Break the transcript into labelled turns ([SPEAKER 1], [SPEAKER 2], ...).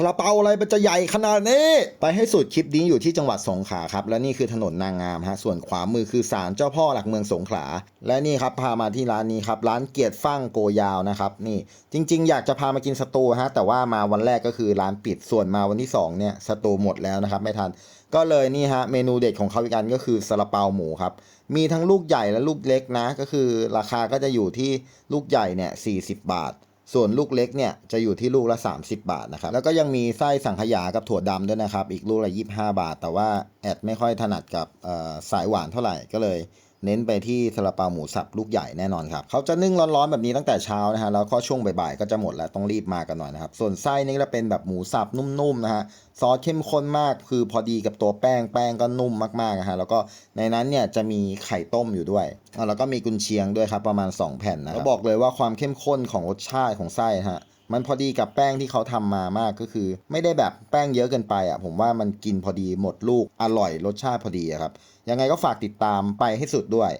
[SPEAKER 1] ซาลาเปาอะไรมันจะใหญ่ขนาดนี้ ไปให้สุดคลิปนี้อยู่ที่จังหวัดสงขลาครับ และนี่คือถนนนางงามฮะ ส่วนขวามือคือศาลเจ้าพ่อหลักเมืองสงขลา และนี่ครับพามาที่ร้านนี้ครับร้านเกียรติฟั่งโกยาวนะครับนี่จริง ๆ อยากจะพามากินสตูฮะแต่ว่ามาวันแรกก็คือร้านปิดส่วนมาวันที่สองเนี่ยสตูหมดแล้วนะครับไม่ทัน ก็เลยนี่ฮะเมนูเด็ดของเขาอีกอันก็คือซาลาเปาหมูครับมีทั้งลูกใหญ่และลูกเล็กนะ ก็คือราคาก็จะอยู่ที่ลูกใหญ่เนี่ย40 บาท ส่วนลูกเล็กเนี่ยจะอยู่ที่ลูกละ 30 บาทนะครับ แล้วก็ยังมีไส้สังขยากับถั่วดำด้วยนะครับ อีกลูกละ 25 บาท แต่ว่าแอดไม่ค่อยถนัดกับสายหวานเท่าไหร่ก็เลย เน้นไปที่ซาลาเปาหมูสับลูกใหญ่แน่นอนครับเขาจะนึ่งร้อนๆแบบนี้ตั้งแต่เช้านะฮะแล้วก็ช่วงบ่ายๆก็จะหมดแล้วต้องรีบมากันหน่อยนะครับส่วนไส้นี่ก็จะเป็นแบบหมูสับนุ่มๆนะฮะซอสเข้มข้นมากคือพอดีกับตัวแป้งแป้งก็นุ่มมากๆนะฮะแล้วก็ในนั้นเนี่ยจะมีไข่ต้มอยู่ด้วยแล้วก็มีกุนเชียงด้วยครับประมาณ 2 แผ่นนะแล้วบอกเลยว่าความเข้มข้นของรสชาติของไส้ฮะ มันพอดีกับแป้งที่เขาทำมามากก็คือ ไม่ได้แบบแป้งเยอะเกินไปอะ ผมว่ามันกินพอดีหมดลูกอร่อยรสชาติพอดีครับ ยังไงก็ฝากติดตามไปให้สุดด้วย